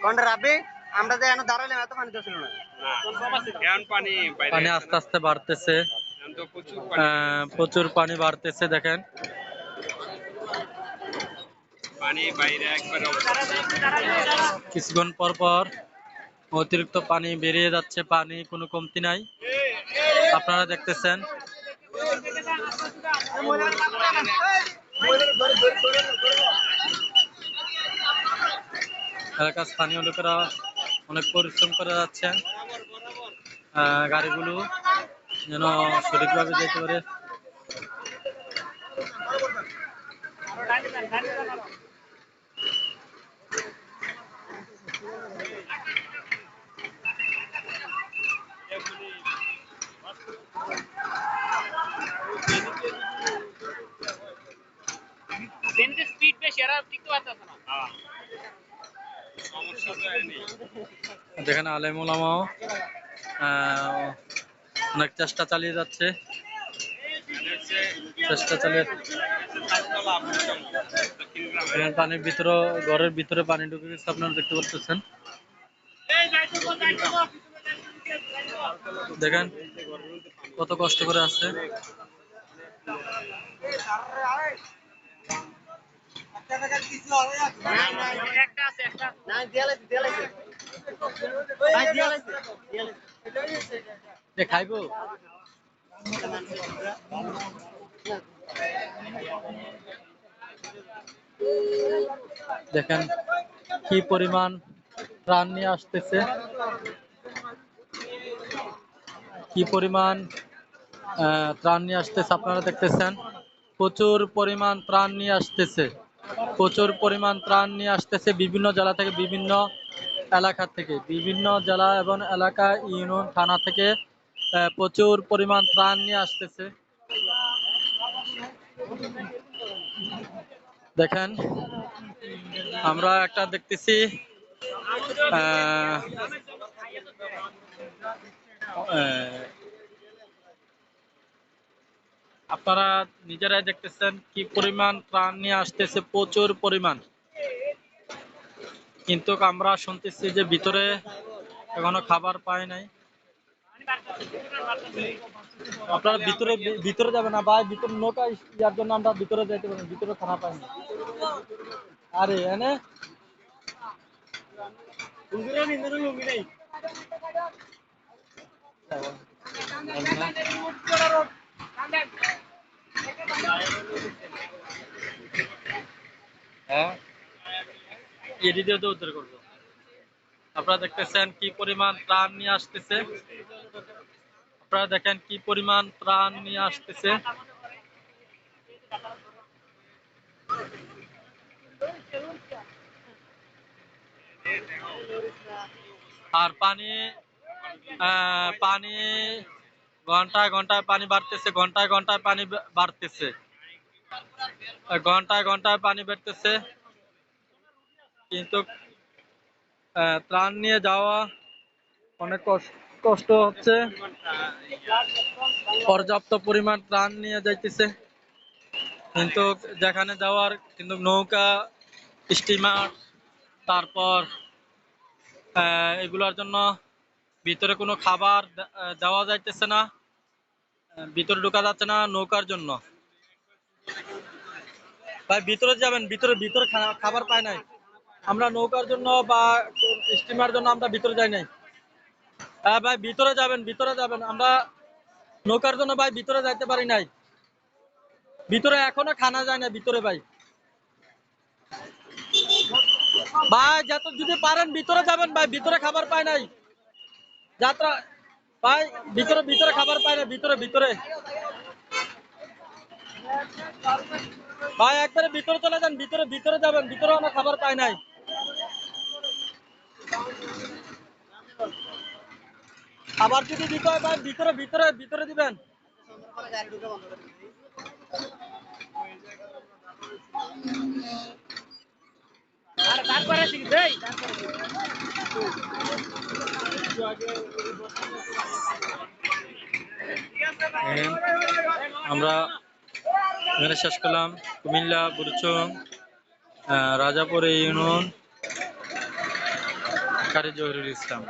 কোনটা রাবি আমরা যে এনে দাঁড়াইলাম এত পানি তো ছিল না। এখন পানি পানি আস্তে আস্তে বাড়তেছে। প্রচুর পানি আহ, প্রচুর পানি বাড়তেছে দেখেন। পানি বাইরে একবার কিছুক্ষণ পর পর অতিরিক্ত পানি বেরিয়ে যাচ্ছে পানি কোনো কমতি নাই। আপনারা দেখতেছেন। এলাকার স্থানীয় লোকেরা অনেক পরিশ্রম করে যাচ্ছেন। আহ, গাড়িগুলো যেন সঠিকভাবে যেতে পারে। স্পিড বেশি এরা টিকতে পারতেছে না। নেই যেখানে আলেম ওলামাও আহ, অনেক চেষ্টা চালিয়ে যাচ্ছে। চেষ্টা চালিয়ে পানির ভিতরে ঘরের ভিতরে পানি ঢুকে গেছে আপনারা দেখতে পাচ্ছেন। দেখেন কত কষ্ট করে আছে একটা আছে একটা না দিয়ালাইছে দিয়ালাইছে ভাই দিয়ালাইছে দিয়ালাইছে এ খাইবো দেখেন কি পরিমাণ প্রাণ নিয়ে আসতেছে। কি পরিমাণ ত্রাণ নিয়ে আসতেছে আপনারা দেখতেছেন। প্রচুর পরিমাণ ত্রাণ নিয়ে আসতেছে। প্রচুর পরিমাণ ত্রাণ নিয়ে আসতেছে বিভিন্ন জেলা থেকে বিভিন্ন এলাকা থেকে। বিভিন্ন জেলা এবং এলাকা ইউনিয়ন থানা থেকে প্রচুর পরিমাণ ত্রাণ নিয়ে আসতেছে। দেখেন আমরা একটা দেখতেছি আহ, আপনারা নিজেরাই দেখতেছেন কি পরিমাণ ত্রাণ নিয়ে আসতেছে, প্রচুর পরিমাণ। কিন্তু আমরা শুনতেছি যে ভিতরে এখনও খাবার পায় নাই। আপনারা ভিতরে ভিতরে যাবেন না, ভাই, ভিতরে নৌকা ইয়ার জন্য আমরা ভিতরে যাইতে পারি ভিতরে খানা পাইনি আরে, এনে? হ্যাঁ? এডি তো উদ্ধার আপনারা দেখতেছেন কি পরিমাণ ত্রাণ নিয়ে আসতেছে। আপনারা দেখেন কি পরিমাণ ত্রাণ নিয়ে আসতেছে। আর পানি পানি ঘন্টায় ঘন্টায় পানি বাড়তেছে, ঘন্টায় ঘন্টায় পানি বাড়তেছে। ঘন্টায় ঘন্টায় পানি বাড়তেছে। কিন্তু ত্রাণ নিয়ে যাওয়া অনেক কষ্ট হচ্ছে। পর্যাপ্ত পরিমাণ ত্রাণ নিয়ে যাইতেছে। কিন্তু যেখানে যাওয়ার কিন্তু নৌকা, স্টিমার, তারপর এগুলোর জন্য ভিতরে কোনো খাবার দেওয়া যাইতেছে না ভিতরে ঢোকা যাচ্ছে না নৌকার জন্য। ভাই, ভিতরে যাবেন, ভিতরে ভিতরে খাবার পাই নাই। আমরা নৌকার জন্য বা স্টিমার জন্য আমরা ভিতরে যাই নাই। হ্যাঁ ভাই, ভিতরে যাবেন ভিতরে যাবেন। আমরা নৌকার জন্য ভাই ভিতরে যাইতে পারি নাই। ভিতরে এখনও খানা যায় না ভিতরে ভাই। ভাই, যত যদি পারেন ভিতরে যাবেন ভাই, ভিতরে খাবার পায় নাই। যাত্রা ভাই ভিতরে ভিতরে খাবার পায় না, ভিতরে ভিতরে। ভাই, একবারে ভিতরে চলে যান, ভিতরে ভিতরে যাবেন, ভিতরে অনেক খাবার পায় নাই। খাবার যদি দিতে হয় ভাই, ভিতরে ভিতরে ভিতরে দিবেন। আর তারপরে আমরা এখানে শেষ করলাম কুমিল্লা আহ, রাজাপুর ইউনিয়ন কারি জহরুল ইসলাম।